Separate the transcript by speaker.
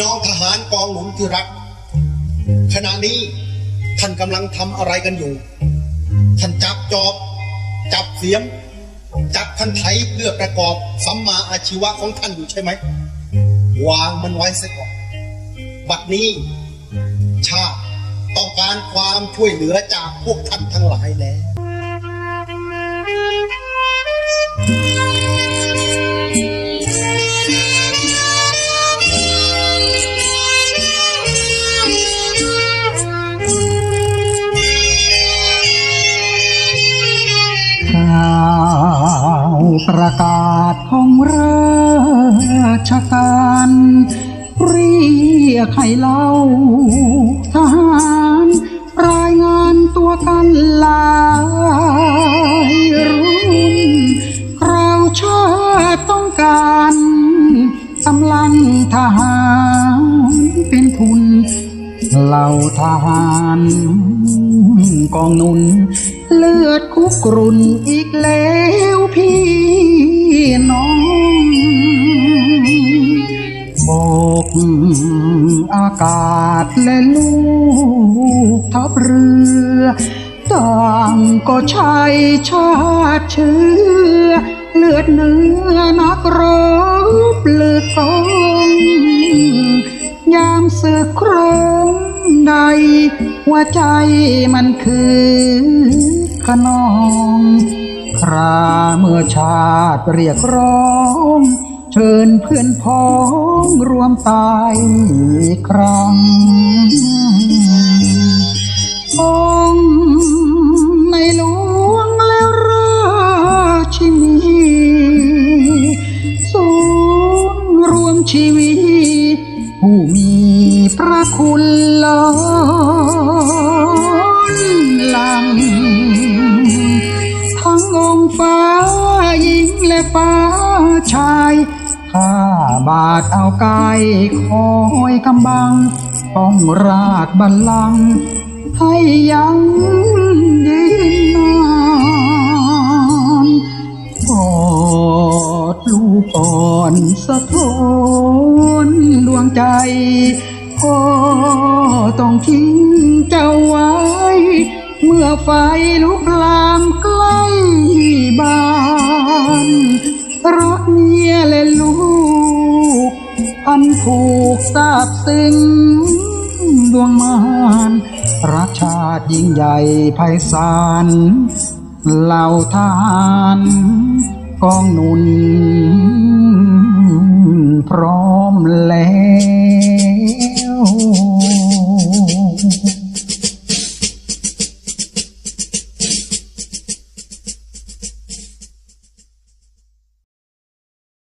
Speaker 1: น้องทหารกองหนุนที่รัก ขณะนี้ท่านกำลังทำอะไรกันอยู่ ท่านจับจอบ จับเสียม จับคันไถเพื่อประกอบสัมมาอาชีวะของท่านอยู่ใช่ไหม วางมันไว้เสียก่อน บัดนี้ ชาติต้องการความช่วยเหลือจากพวกท่านทั้งหลายแล้ว
Speaker 2: ประกาศของราชการ เรียกให้เล่าทหารรายงานตัวกันลายรุ่นเราชาติต้องการกำลังทหารเป็นทุนเหล่าทหารกองหนุน เลือดคุกรุ่นอีกแล้ว พี่น้องโบกอากาศและลูกทัพเรือต่างก็ใช้ชาติเชื้อ เลือดเนื้อนักรบเลือดกองยามสึกครั้งใดหัวใจมันคือขนอง คราเมื่อชาติเรียกร้อง เชิญเพื่อนพ้องรวมตายครั้งองในหลวงแล้วราชินีศูนรวมชีวิต ข้าบาทเอากายคอยกำบัง ต้องราชบัลลัง ให้ยังยืนนานกอดลูกอ่อนสะท้อนดวงใจก็ต้องทิ้งเจ้าไว้ เมื่อไฟลุกลามใกล้บ้า กทราบซึ้งดวงมานรักชาติยิ่งใหญ่ไพศาลเหล่าทหารกองหนุน พร้อมแล้ว